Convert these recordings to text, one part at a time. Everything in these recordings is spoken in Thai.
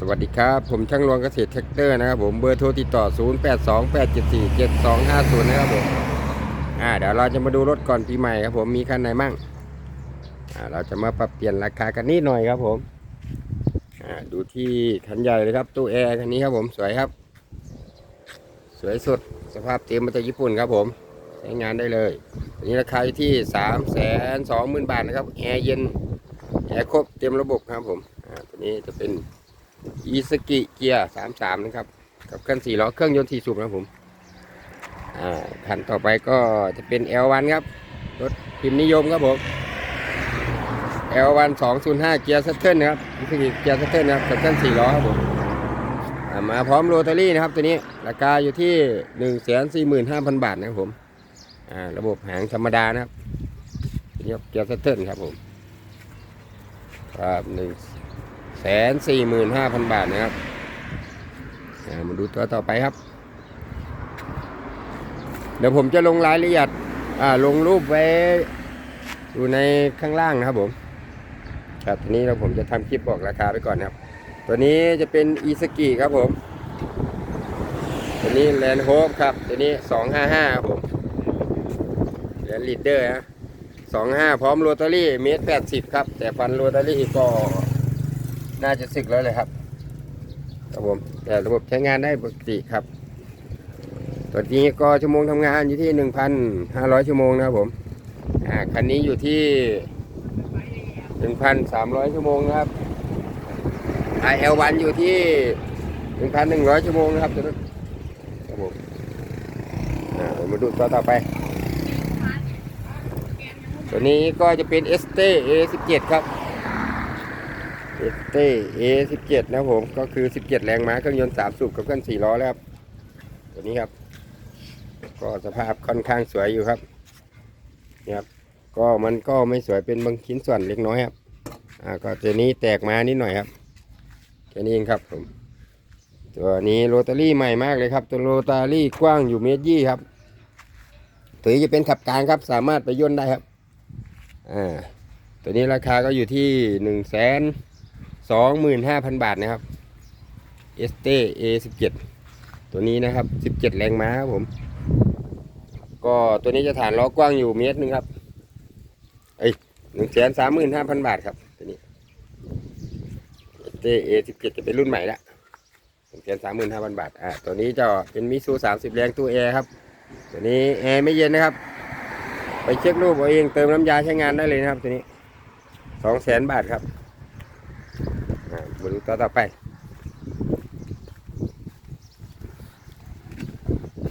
สวัสดีครับ ผมช่างรวงเกษตรแท็กเตอร์นะครับผมเบอร์โทรติดต่อ 0828747250 นะครับผมอ่าเดี๋ยวเราจะมาดูรถก่อนปีใหม่ครับผมมีคันไหนมั่งอ่าเราจะมาปรับเปลี่ยนราคากันนิดหน่อยครับผมอ่าดูที่คันใหญ่เลยครับตู้แอร์คันนี้ครับผมสวยครับ สวยสุดสภาพเต็มมาจากญี่ปุ่นครับผมใช้งานได้เลยตัวนี้ราคาอยู่ที่3 2 0 0 0 0บาทนะครับแอร์เย็นแอร์ครบเต็มระบบครับผมอ่าตัวนี้จะเป็น อีสกิเกียร์สามสามนะครับ กับเครื่องสี่ล้อเครื่องยนต์สี่สูบนะผมอ่าคันต่อไปก็จะเป็น L1 ครับ รถพิมพ์นิยมครับผม L1 205 เกียร์ซัตเทิลนะครับอีสกิเกียร์ซัตเทิลนะครับกับเครื่องสี่ล้อครับผมมาพร้อมโรตารี่นะครับตัวนี้ราคาอยู่ที่ 1 4 5 0 0 0 บาทนะครับผมอ่าระบบหางธรรมดานะครับเกียร์ซัตเทิลครับผมครับหนึ่ง แสนสี่หมื่นห้าพันบาทนะครับมาดูตัวต่อไปครับ เดี๋ยวผมจะลงรายละเอียดลงรูปไว้อยู่ในข้างล่างนะครับผมครับทีนี้เราผมจะทำคลิปบอกราคาไปก่อนนะครับ ตัวนี้จะเป็นอีสกิครับผม ตัวนี้แลนโฮปครับ ตัวนี้สองห้าห้าครับผมแลนลีดเดอร์ฮะสองห้าพร้อมโรตารี่เมตรแปดสิบครับ แต่ฟันโรตารี่ก็ น่าจะสึกแล้วเลยครับครับผมแต่ระบบใช้งานได้ปกติครับตัวนี้ก็ชั่วโมงทำงานอยู่ที่ 1,500 ชั่วโมงนะครับผมอ่าคันนี้อยู่ที่ 1,300 ชั่วโมงนะครับ IL1 อยู่ที่ 1,100 ชั่วโมงนะครับตัวนั้นครับผมเดี๋ยวมาดูตัวต่อไป ตัวนี้ก็จะเป็น ST A17 ครับ เอเต้เอสิบเจ็ดนะครับผมก็คือสิบเจ็ดแรงม้าเครื่องยนต์สามสูบกับเครื่องสี่ล้อแล้วครับตัวนี้ครับ ก็สภาพค่อนข้างสวยอยู่ครับนี่ครับ ก็มันก็ไม่สวยเป็นบางชิ้นส่วนเล็กน้อยครับอ่าก็ตัวนี้แตกมานิดหน่อยครับแค่นี้เองครับผมตัวนี้โรตารี่ใหม่มากเลยครับ ตัวโรตารี่กว้างอยู่เมตรยี่ครับตัวนี้จะเป็นขับกลางครับ สามารถไปย่นได้ครับอ่าตัวนี้ราคาก็อยู่ที่หนึ่งแสน สองหมื่นห้าพันบาทนะครับ s t a สิบเจ็ดตัวนี้นะครับสิบเจ็ดแรงม้าครับผม ก็ตัวนี้จะฐานล้อกว้างอยู่เมตรหนึ่งครับ เอ้ยหนึ่งแสนสามหมื่นห้าพันบาทครับตัวนี้ s t a สิบเจ็ดจะเป็นรุ่นใหม่ละหนึ่งแสนสามหมื่นห้าพันบาท อ่าตัวนี้จะเป็นมิซูสามสิบแรงตู้แอร์ครับ ตัวนี้แอร์ไม่เย็นนะครับ ไปเช็ครูปเอาเองเติมน้ำยาใช้งานได้เลยนะครับตัวนี้สองแสนบาทครับ มาดูตัวต่อไป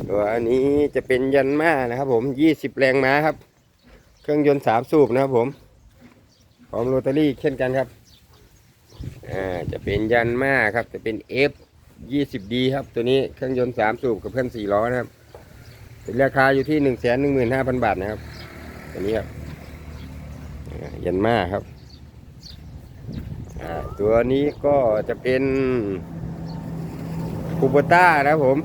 ตัวนี้จะเป็นยันมานะครับผม20แรงม้าครับ เครื่องยนต์สามสูบนะครับผมพร้อมโรตารี่เช่นกันครับอ่าจะเป็นยันมาครับ จะเป็น F 20D ครับ ตัวนี้เครื่องยนต์สามสูบกับเครื่องสี่ล้อนะครับเป็นราคาอยู่ที่1 1 5 0 0 0บาทนะครับ ตัวนี้ครับยันมาครับ ตัวนี้ก็จะเป็นคูปต้านะครับผม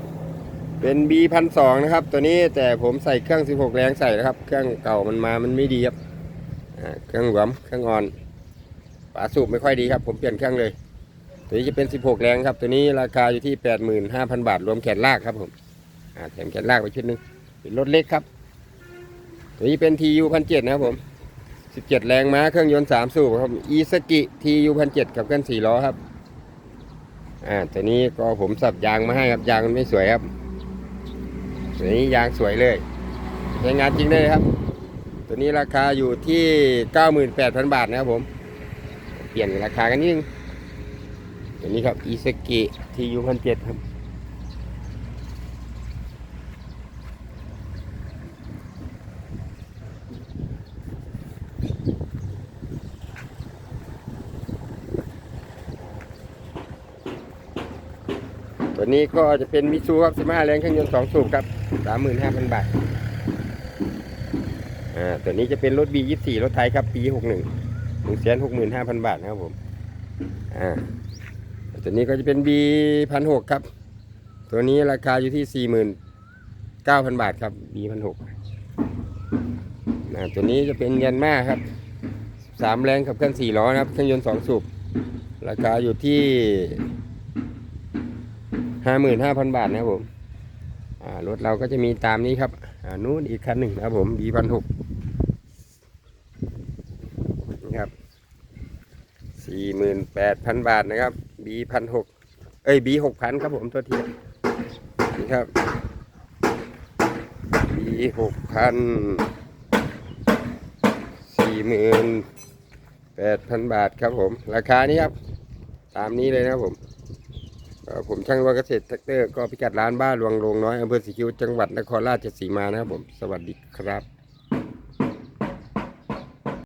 เป็น B พันสองนะครับ ตัวนี้แต่ผมใส่เครื่อง 16 แรงใส่นะครับ เครื่องเก่ามันมามันไม่ดีครับเครื่องหวมเครื่องอ่อนฝาสูบไม่ค่อยดีครับ ผมเปลี่ยนเครื่องเลย ตัวนี้จะเป็น 16 แรงครับ ตัวนี้ราคาอยู่ที่ 85,000 บาท รวมแขนลากครับผมแถมแขนลากไปชุดหนึงเป็นรถเล็กครับ ตัวนี้เป็น TU พันเจ็ดนะครับผม 17 แรงม้าเครื่องยนต์ 3 สูบครับอีสกิทียูพันเจ็ดกับเครื่อง4ล้อครับ อ่าตัวนี้ก็ผมสับยางมาให้ครับยางมันไม่สวยครับตัวนี้ยางสวยเลยใช้งานจริงได้เลยครับ ตัวนี้ราคาอยู่ที่ 98,000 บาทนะครับผม เปลี่ยนราคากันนิดนึงตัวนี้ครับอีสกิทียูพันเจ็ดครับ ตัวนี้ก็จะเป็นมิซูครับ15แรงเครื่องยนต์2สูบครับ 35,000 บาทอ่าตัวนี้จะเป็นรถ B24 รถไทยครับ ปี 61 165,000 บาทนะครับผมอ่าตัวนี้ก็จะเป็น B16 ครับ ตัวนี้ราคาอยู่ที่ 49,000 บาทครับ B16 อ่าตัวนี้จะเป็นยันมาครับ3แรงกับเครื่อง4ล้อนะครับ เครื่องยนต์2สูบ ราคาอยู่ที่ ห้าหมื่นห้าพันบาทนะครับผมรถเราก็จะมีตามนี้ครับนู้นอีกคันหนึ่งนะครับผม B พันหกนี่ครับสี่หมื่นแปดพันบาทนะครับ B พันหกเอ้ย B หกพันครับผมตัวทีนี่ครับ B หกพันสี่หมื่นแปดพันบาทครับผม ราคานี้ครับ ตามนี้เลยนะครับผม ผมช่างว่าเกษตรแท็กเตอร์ก็พิกัดร้านบ้านหลวงโรงน้อยอำเภอสีคิ้วจังหวัดนครราชสีมานะครับผม สวัสดีครับ